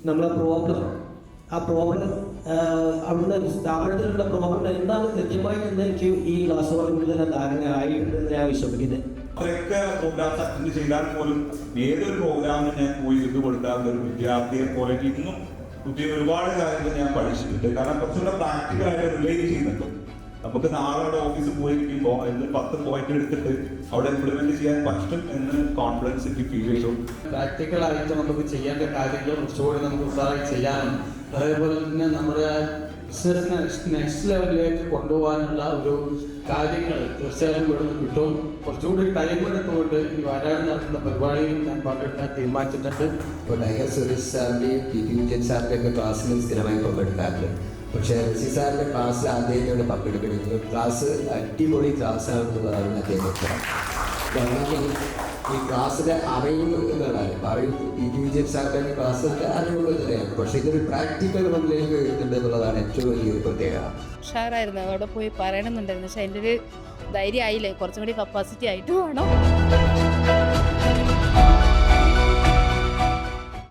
നമ്മളെ പ്രോബ്ലം ആ പ്രോബ്ലം അവിടുന്ന് സ്ഥാപനത്തിലുള്ള പ്രോബ്ലം എന്താണ് കൃത്യമായിട്ട് എന്ന് എനിക്ക് ഈ ക്ലാസ് പറയുമ്പോൾ തന്നെ ധാരണ ആയിട്ടുണ്ടെന്ന് ഞാൻ വിശ്വസിക്കുന്നത് അവരൊക്കെ പ്രോഗ്രാംസ് അറ്റൻഡ് ചെയ്താൽ പോലും ഏതൊരു പ്രോഗ്രാമിന് ഞാൻ പോയി ഇത് കൊടുക്കാവുന്ന ഒരു വിദ്യാർത്ഥിയെ പോലെ ഇന്നും പുതിയ ഒരുപാട് കാര്യങ്ങൾ ഞാൻ പഠിച്ചിട്ടുണ്ട്. കാരണം കുറച്ചുകൂടെ പ്രാക്ടിക്കലായിട്ട് റിലേറ്റ് ചെയ്യുന്നുണ്ട്. നമുക്ക് നാളെ ഓഫീസിൽ പോയിരിക്കുമ്പോൾ എന്ത് പത്ത് പോയിന്റ് എടുത്തിട്ട് അവിടെ ഇംപ്ലിമെന്റ് ചെയ്യാൻ പറ്റും എന്ന് കോൺഫിഡൻസ് എനിക്ക് ഫീൽ ചെയ്തു. പ്രാക്ടിക്കലായിട്ട് നമുക്ക് ചെയ്യേണ്ട കാര്യങ്ങൾ കുറച്ചുകൂടി നമുക്ക് ഉത്സാഹം ചെയ്യാനും അതേപോലെ തന്നെ നമ്മുടെ നെക്സ്റ്റ് ലെവലിലേക്ക് കൊണ്ടുപോകാനുള്ള ഒരു കാര്യങ്ങൾ തീർച്ചയായും ഇവിടെ നിന്ന് കിട്ടും. കുറച്ചുകൂടി ടൈം എടുത്തുകൊണ്ട് ഈ വരാൻ നടക്കുന്ന പരിപാടിയിൽ ഞാൻ പങ്കെടുക്കാൻ തീരുമാനിച്ചിട്ടുണ്ട്. ഇപ്പോൾ ടൈഗർ ക്ലാസ്സിൽ സ്ഥിരമായി പങ്കെടുക്കാറുണ്ട്. പക്ഷേ ഋഷി സാറിന്റെ ക്ലാസ്സിൽ ആദ്യമായിട്ടാണ് പങ്കെടുക്കുന്നത്. ക്ലാസ് അടിപൊളി ക്ലാസ് ആണെന്നുള്ളതാണ് അദ്ദേഹത്തെ കാരണം ഈ ക്ലാസ്സിലെ അറിവ് എന്നതാണ് പറയും പി ടി വിജയൻ സാറിന്റെ ക്ലാസ്സിന്റെ അറിവുകൾ തന്നെയാണ് പക്ഷേ ഇതൊരു പ്രാക്ടിക്കൽ മണ്ണിലേക്ക് വരുന്നുണ്ട് എന്നുള്ളതാണ് ഏറ്റവും വലിയൊരു പ്രത്യേകത. ഉഷാറായിരുന്നു. അവിടെ പോയി പറയണമെന്നുണ്ടായിരുന്നു. പക്ഷെ എന്റെ ഒരു ധൈര്യം ആയില്ലേ കുറച്ചും കൂടി കപ്പാസിറ്റി ആയിട്ട് വേണം.